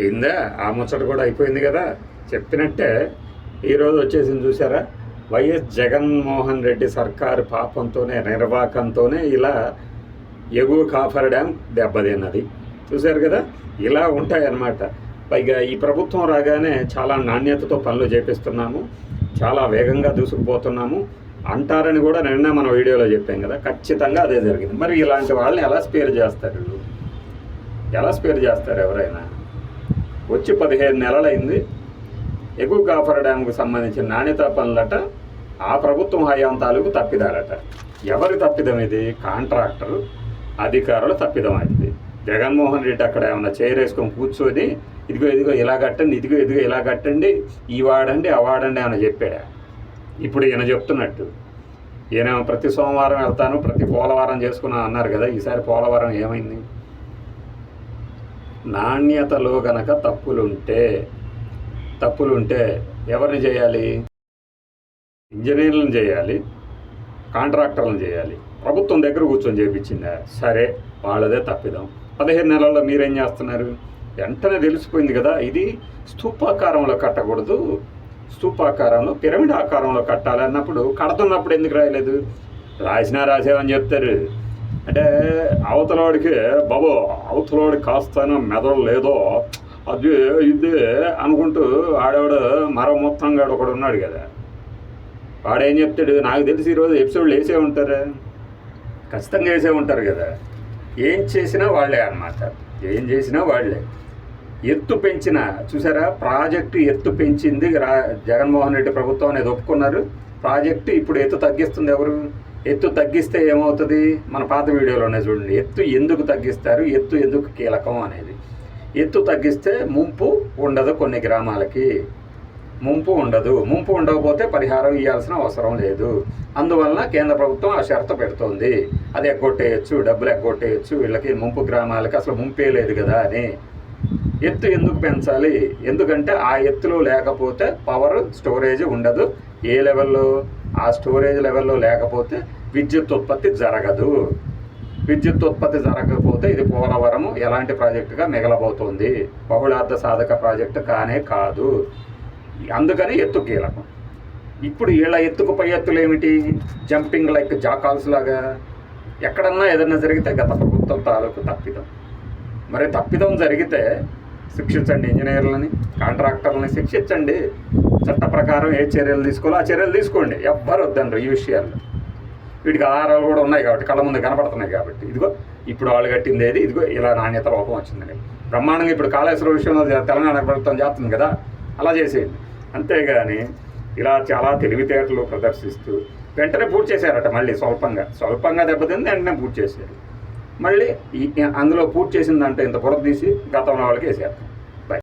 అయిందా? ఆ ముచ్చట కూడా అయిపోయింది కదా? చెప్పినట్టే ఈరోజు వచ్చేసింది చూసారా వైఎస్ జగన్మోహన్ రెడ్డి సర్కారు పాపంతోనే నిర్వాకంతోనే ఇలా ఎగువ కాఫర్ డ్యామ్ దెబ్బతిన్నది. చూశారు కదా? ఇలా ఉంటాయన్నమాట. పైగా ఈ ప్రభుత్వం రాగానే చాలా నాణ్యతతో పనులు చేపిస్తున్నాము. చాలా వేగంగా దూసుకుపోతున్నాము. అంటారని కూడా నిన్న మన వీడియోలో చెప్పాం కదా? ఖచ్చితంగా అదే జరిగింది. మరి ఇలాంటి వాళ్ళని ఎలా స్పేర్ చేస్తారు? ఎలా స్పేర్ చేస్తారు ఎవరైనా? వచ్చి పదిహేను నెలలైంది. ఎగువ కాఫర్ డ్యామ్కు సంబంధించిన నాణ్యత పనులట ఆ ప్రభుత్వం హయాం తాలూకు తప్పిదాలట. ఎవరి తప్పిదం ఇది? కాంట్రాక్టర్ అధికారుల తప్పిదం అది. జగన్మోహన్ రెడ్డి అక్కడ ఏమైనా చైర్ వేసుకొని కూర్చొని ఇదిగో ఇదిగో ఇలా కట్టండి ఇదిగో ఇదిగో ఇలా కట్టండి ఈ వాడండి ఆ వాడండి అని చెప్పాడా. ఇప్పుడు ఈయన చెప్తున్నట్టు ఈయన ప్రతి సోమవారం వెళ్తాను ప్రతి పోలవారం చేసుకున్నాను అన్నారు కదా ఈసారి పోలవారం ఏమైంది? నాణ్యతలో గనక తప్పులుంటే తప్పులుంటే ఎవరిని చేయాలి? ఇంజనీర్లను చేయాలి కాంట్రాక్టర్లను చేయాలి. ప్రభుత్వం దగ్గర కూర్చొని చేయించిందా సరే వాళ్ళదే తప్పిదాం. పదిహేను నెలల్లో మీరేం చేస్తున్నారు? వెంటనే తెలిసిపోయింది కదా ఇది స్థూపాకారంలో కట్టకూడదు. స్థూపాకారంలో పిరమిడ్ ఆకారంలో కట్టాలి అన్నప్పుడు కడుతున్నప్పుడు ఎందుకు రాయలేదు? రాసినా రాసేవని చెప్తారు. అంటే అవతలవాడికి బాబు అవతలవాడి కాస్తాన మెదడు లేదో అది ఇది అనుకుంటూ ఆడవాడు మరో మొత్తం గాడు ఒకడు ఉన్నాడు కదా. వాడేం చెప్తాడు? నాకు తెలిసి ఈరోజు ఎపిసోడ్లు వేసే ఉంటారు. ఖచ్చితంగా వేసే ఉంటారు కదా. ఏం చేసినా వాళ్ళే అన్నమాట. ఏం చేసినా వాళ్ళే. ఎత్తు పెంచిన చూసారా? ప్రాజెక్టు ఎత్తు పెంచింది రా జగన్మోహన్ రెడ్డి ప్రభుత్వం అనేది ఒప్పుకున్నారు. ప్రాజెక్టు ఇప్పుడు ఎత్తు తగ్గిస్తుంది ఎవరు? ఎత్తు తగ్గిస్తే ఏమవుతుంది? మన పాత వీడియోలోనే చూడండి. ఎత్తు ఎందుకు తగ్గిస్తారు? ఎత్తు ఎందుకు కీలకం అనేది. ఎత్తు తగ్గిస్తే ముంపు ఉండదు కొన్ని గ్రామాలకి. ముంపు ఉండదు. ముంపు ఉండకపోతే పరిహారం ఇవ్వాల్సిన అవసరం లేదు. అందువలన కేంద్ర ప్రభుత్వం ఆ షరతు పెడుతోంది. అది ఎగ్గొట్టేయచ్చు డబ్బులు ఎగ్గొట్టేయచ్చు. వీళ్ళకి ముంపు గ్రామాలకి అసలు ముంపే లేదు కదా అని. ఎత్తు ఎందుకు పెంచాలి? ఎందుకంటే ఆ ఎత్తులో లేకపోతే పవర్ స్టోరేజ్ ఉండదు. ఏ లెవెల్లో ఆ స్టోరేజ్ లెవెల్లో లేకపోతే విద్యుత్ ఉత్పత్తి జరగదు. విద్యుత్ ఉత్పత్తి జరగకపోతే ఇది పోలవరం ఎలాంటి ప్రాజెక్టుగా మిగలబోతోంది. బహుళార్థ సాధక ప్రాజెక్టు కానే కాదు. అందుకని ఎత్తు కీలకం. ఇప్పుడు వీళ్ళ ఎత్తుకు పై ఎత్తులు ఏమిటి? జంపింగ్ లైక్ జాకాల్స్ లాగా. ఎక్కడన్నా ఏదన్నా జరిగితే గత ప్రభుత్వం తాలూకు తప్పిదం. మరి తప్పిదం జరిగితే శిక్షించండి ఇంజనీర్లని కాంట్రాక్టర్లని శిక్షించండి. చట్ట ప్రకారం ఏ చర్యలు తీసుకోవాలో ఆ చర్యలు తీసుకోండి. ఎవ్వరు వద్దండ్రు ఈ విషయాల్లో. వీటికి ఆధారాలు కూడా ఉన్నాయి కాబట్టి కళ్ళ ముందు కనపడుతున్నాయి కాబట్టి. ఇదిగో ఇప్పుడు వాళ్ళు కట్టింది ఏది? ఇదిగో ఇలా నాణ్యత లోపం వచ్చిందని బ్రహ్మాండంగా ఇప్పుడు కాళేశ్వర విషయంలో తెలంగాణ ప్రభుత్వం చేస్తుంది కదా? అలా చేసేయండి. అంతేగాని ఇలా చాలా తెలివితేటలు ప్రదర్శిస్తూ వెంటనే పూర్తి చేశారట మళ్ళీ స్వల్పంగా. స్వల్పంగా దెబ్బతింది వెంటనే పూర్తి చేశారు. మళ్ళీ ఈ అందులో పూర్తి చేసిందంటే ఇంత బుర్ర తీసి గతంలో వాళ్ళకి వేసారు